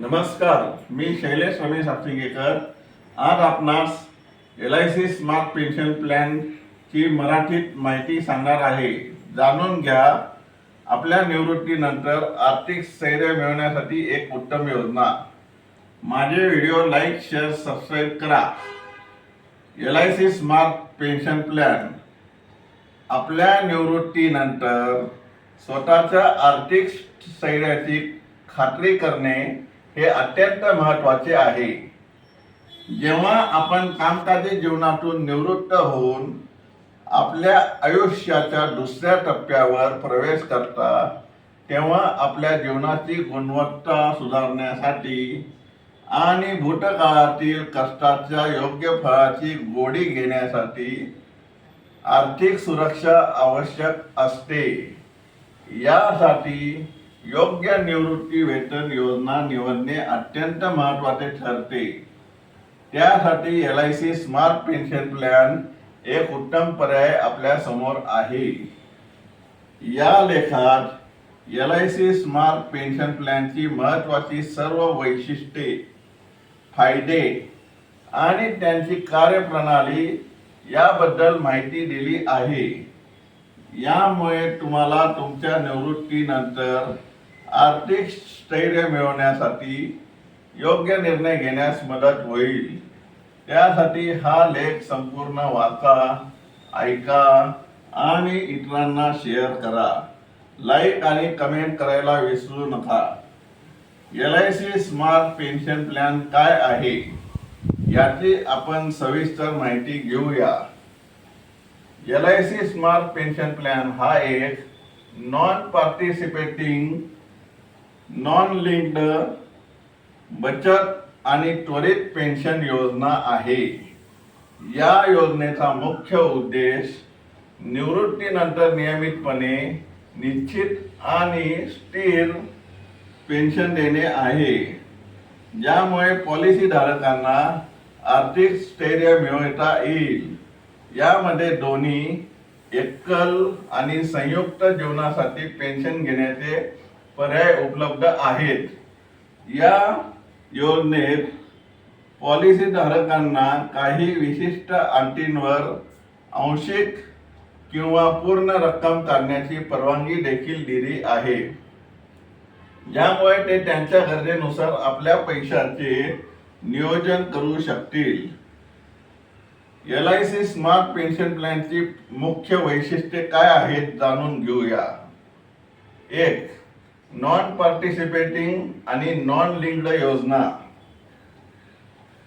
नमस्कार. मी शैलेश रमेश हापसिंगेकर आज आपणास L I C smart pension plan ची मराठीत माहिती सांगणार आहे. जाणून घ्या आपल्या निवृत्तीनंतर आर्थिक स्थैर्य मिळवण्यासाठी एक उत्तम योजना. माझे व्हिडिओ लाईक शेअर सबस्क्राईब करा. L I C smart pension plan. आपल्या निवृत्तीनंतर स्वतःच्या आर्थिक स्थैर्याची खात्री करणे हे अत्यंत महत्त्वाचे आहे. जेव्हा आपण कामकाजी जीवनातून निवृत्त होऊन आपल्या आयुष्याच्या दुसऱ्या टप्प्यावर प्रवेश करता तेव्हा आपल्या जीवनाची गुणवत्ता सुधारण्यासाठी आणि भूतकाळातील कष्टाच्या योग्य फळाची गोडी घेण्यासाठी आर्थिक सुरक्षा आवश्यक असते. यासाठी योग्य निवृत्ती वेतन योजना निवडणे अत्यंत महत्त्वाचे ठरते. त्यासाठी L I C smart pension plan एक उत्तम पर्याय आपल्यासमोर आहे. या लेखात L I C smart pension प्लॅनची महत्वाची सर्व वैशिष्ट्ये फायदे आणि त्यांची कार्यप्रणाली याबद्दल माहिती दिली आहे. यामुळे तुम्हाला तुमच्या निवृत्तीनंतर आर्थिक स्थैर्य मिळवण्यासाठी योग्य निर्णय घेण्यास मदत होईल. त्यासाठी हा लेख संपूर्ण वाचा ऐका आणि इतरांना शेअर करा. लाईक आणि कमेंट करायला विसरू नका. L I C smart pension plan काय आहे? याची आपण सविस्तर माहिती घेऊया. L I C smart pension plan हा एक नॉन पार्टिसिपेटिंग नॉन लिंक्ड बचत आणि त्वरित पेन्शन योजना आहे. या योजनेचा मुख्य उद्देश निवृत्तीनंतर नियमितपणे निश्चित आणि स्थिर पेन्शन देणे आहे. ज्यामुळे पॉलिसीधारकांना आर्थिक स्थैर्य मिळवता येईल. यामध्ये दोन्ही एकल आणि संयुक्त जीवनासाठी पेन्शन घेण्याचे पर्याय उपलब्ध आहेत. या योजनेत पॉलिसी धारकांना काही विशिष्ट अटींवर आंशिक किंवा पूर्ण रक्कम काढण्याची परवानगी देखील दिली आहे. ज्यामुळे ते त्यांच्या गरजेनुसार आपल्या पैशाचे नियोजन करू शकतील. L I C smart pension प्लॅनची मुख्य वैशिष्ट्ये काय आहेत जाणून घेऊया. एक नॉन पार्टिसिपेटिंग आणि नॉन लिंक्ड योजना.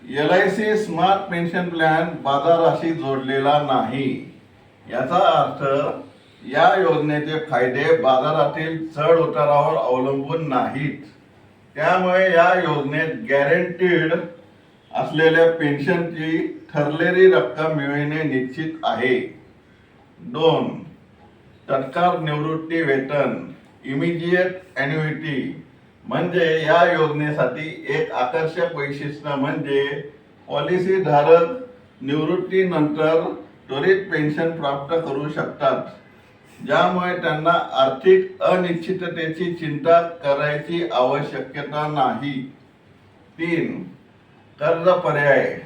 L I C smart pension plan बाजाराशी जोडलेला नाही. याचा अर्थ या योजनेचे फायदे बाजारातील चढ उतारावर अवलंबून नाहीत. त्यामुळे या योजनेत गॅरंटीड असलेल्या पेन्शनची ठरलेली रक्कम मिळविणे निश्चित आहे. दोन तत्काळ निवृत्ती वेतन इमिजिएट ॲन्युइटी म्हणजे या योजनेसाठी एक आकर्षक वैशिष्ट्य म्हणजे पॉलिसीधारक निवृत्तीनंतर त्वरित पेन्शन प्राप्त करू शकतात ज्यामुळे त्यांना आर्थिक अनिश्चिततेची चिंता करायची आवश्यकता नाही. तीन कर्ज पर्याय.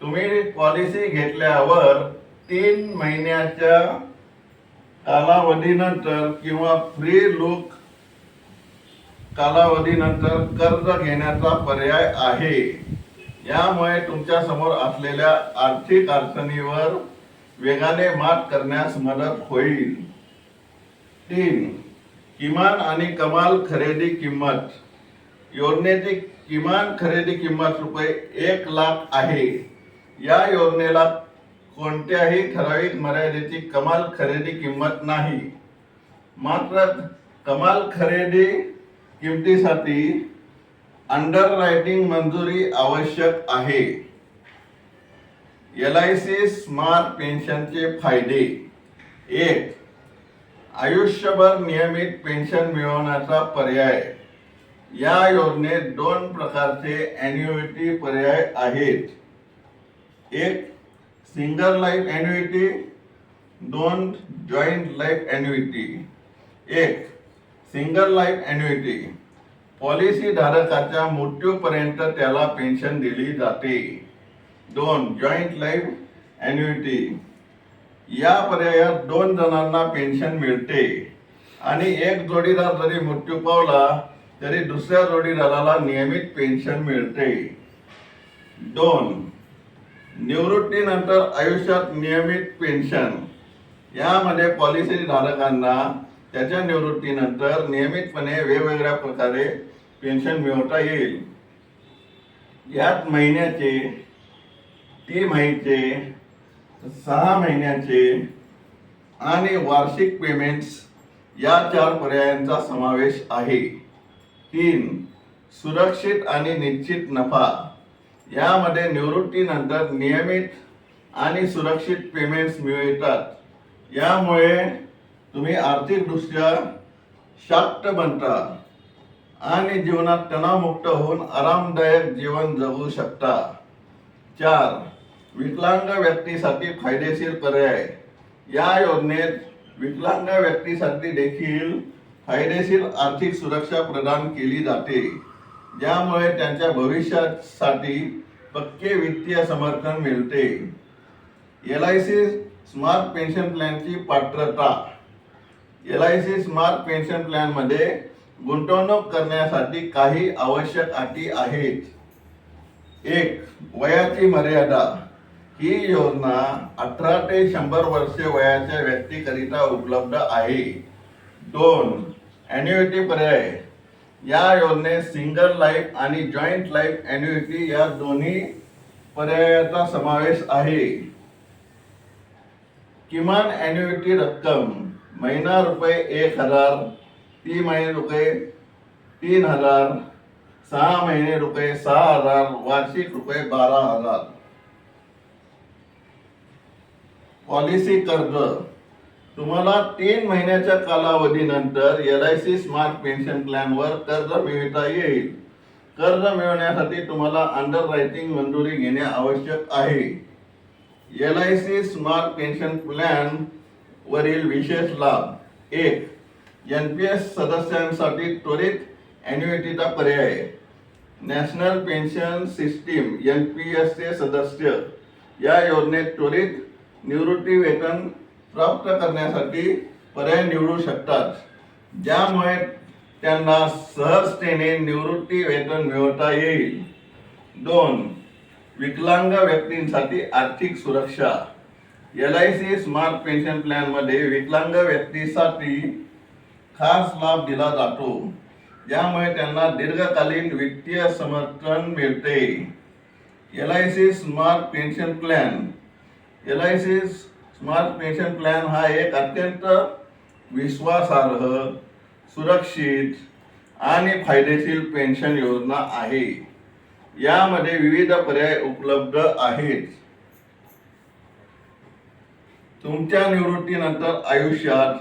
तुम्ही पॉलिसी घेतल्यावर तीन महिन्याच्या कालावधीनंतर किंवा फ्री लुक कालावधीनंतर कर्ज घेण्याचा पर्याय आहे. यामुळे तुमच्यासमोर असलेल्या आर्थिक अडचणीवर वेगाने मात करण्यास मदत होईल. तीन किमान आणि कमाल खरेदी किंमत. योजनेची किमान खरेदी किंमत रुपये एक लाख आहे. या योजनेला कोणत्याही ठराविक मर्यादेची कमाल खरेदी किंमत नाही. मात्र कमाल खरेदी किमतीसाठी अंडर रायटिंग मंजुरी आवश्यक आहे. एल आय सी स्मार्ट पेन्शनचे फायदे. एक आयुष्यभर नियमित पेन्शन मिळवण्याचा पर्याय. या योजनेत दोन प्रकारचे अॅन्युइटी पर्याय आहेत. एक सिंगल लाईफ ॲन्युइटी दोन जॉईंट लाईफ ॲन्युइटी एक सिंगल लाईफ ॲन्युइटी पॉलिसी धारकाच्या मृत्यूपर्यंत त्याला पेन्शन दिली जाते. दोन जॉईंट लाईफ ॲन्युइटी या पर्यायात दोन जणांना पेन्शन मिळते. आणि एक जोडीदार जरी मृत्यू पावला तरी दुसऱ्या जोडीदाराला नियमित पेन्शन मिळते. दोन निवृत्तीनंतर आयुष्यात नियमित पेन्शन यामध्ये पॉलिसी धारकांना त्याच्या निवृत्तीनंतर नियमितपणे वेगवेगळ्या प्रकारे पेन्शन मिळवता येईल. यात महिन्याचे तीन महिन्याचे सहा महिन्याचे आणि वार्षिक पेमेंट्स या चार पर्यायांचा समावेश आहे. तीन सुरक्षित आणि निश्चित नफा. यामध्ये निवृत्तीनंतर नियमित आणि सुरक्षित पेमेंट्स मिळतात. यामुळे तुम्ही आर्थिकदृष्ट्या शाक्त बनता आणि जीवनात तणावमुक्त होऊन आरामदायक जीवन जगू शकता. चार विकलांग व्यक्तीसाठी फायदेशीर पर्याय. या योजनेत विकलांग व्यक्तीसाठी देखील फायदेशीर आर्थिक सुरक्षा प्रदान केली जाते. ज्यामुळे त्यांच्या भविष्यासाठी पक्के वित्तीय समर्थन मिळते. L I C smart pension प्लॅनची पात्रता. L I C smart pension प्लॅनमध्ये गुंतवणूक करण्यासाठी काही आवश्यक अटी आहेत. एक वयाची मर्यादा. ही योजना अठरा ते शंभर वर्षे वयाच्या व्यक्तीकरिता उपलब्ध आहे. दोन ॲन्युटी पर्याय. या योजनेत सिंगल लाईफ आणि जॉईंट लाईफ अॅन्युइटी या दोन्ही पर्यायाचा समावेश आहे. किमान अॅन्युइटी रक्कम महिना रुपये एक हजार तीन महिने रुपये तीन हजार सहा महिने रुपये सहा हजार वार्षिक रुपये बारा हजार. पॉलिसी कर्ज तुम्हाला तीन महिन्याच्या कालावधीनंतर L I C smart pension प्लॅनवर कर्ज मिळवता येईल. कर्ज मिळवण्यासाठी तुम्हाला अंडर रायटिंग मंजुरी घेणे आवश्यक आहे. L I C smart pension plan वरील विशेष लाभ. एक एन पी एस सदस्यांसाठी त्वरित अॅन्युइटीचा पर्याय. National pension system N P एसचे सदस्य. या योजनेत त्वरित निवृत्ती वेतन प्राप्त करण्यासाठी पर्याय निवडू शकतात. ज्यामुळे त्यांना सहजतेने निवृत्ती वेतन मिळवता येईल. दोन विकलांग व्यक्तींसाठी आर्थिक सुरक्षा. L I C smart pension प्लॅनमध्ये विकलांग व्यक्तीसाठी खास लाभ दिला जातो. ज्यामुळे त्यांना दीर्घकालीन वित्तीय समर्थन मिळते. L I C smart pension plan L I C smart pension plan हा एक अत्यंत विश्वासार्ह सुरक्षित आणि फायदेशीर पेन्शन योजना आहे. यामध्ये विविध पर्याय उपलब्ध आहेत. तुमच्या निवृत्तीनंतर आयुष्यात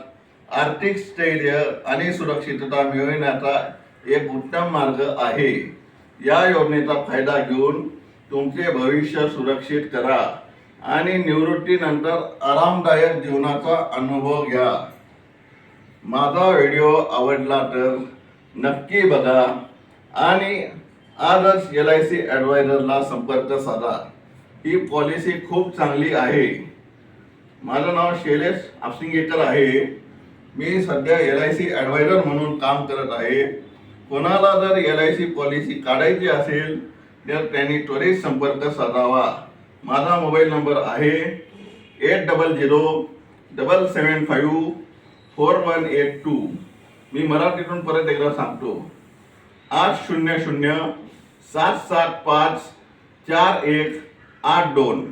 आर्थिक स्थैर्य आणि सुरक्षितता मिळविण्याचा एक उत्तम मार्ग आहे. या योजनेचा फायदा घेऊन तुमचे भविष्य सुरक्षित करा. आणि निवृत्तीनंतर आरामदायक जीवनाचा अनुभव घ्या. माझा व्हिडिओ आवडला तर नक्की बघा आणि आजच एल आय सी ॲडवायझरला संपर्क साधा. ही पॉलिसी खूप चांगली आहे. माझं नाव शैलेश आपसिंगेकर आहे. मी सध्या एल आय सी ॲडवायझर म्हणून काम करत आहे. कोणाला जर एल आय सी पॉलिसी काढायची असेल तर त्यांनी त्वरित संपर्क साधावा. माझा मोबाईल नंबर आहे eight double zero double seven five four one eight two. मी मराठीतून परत एकदा सांगतो. आठ शून्य शून्य सात सात पाच चार एक आठ दोन.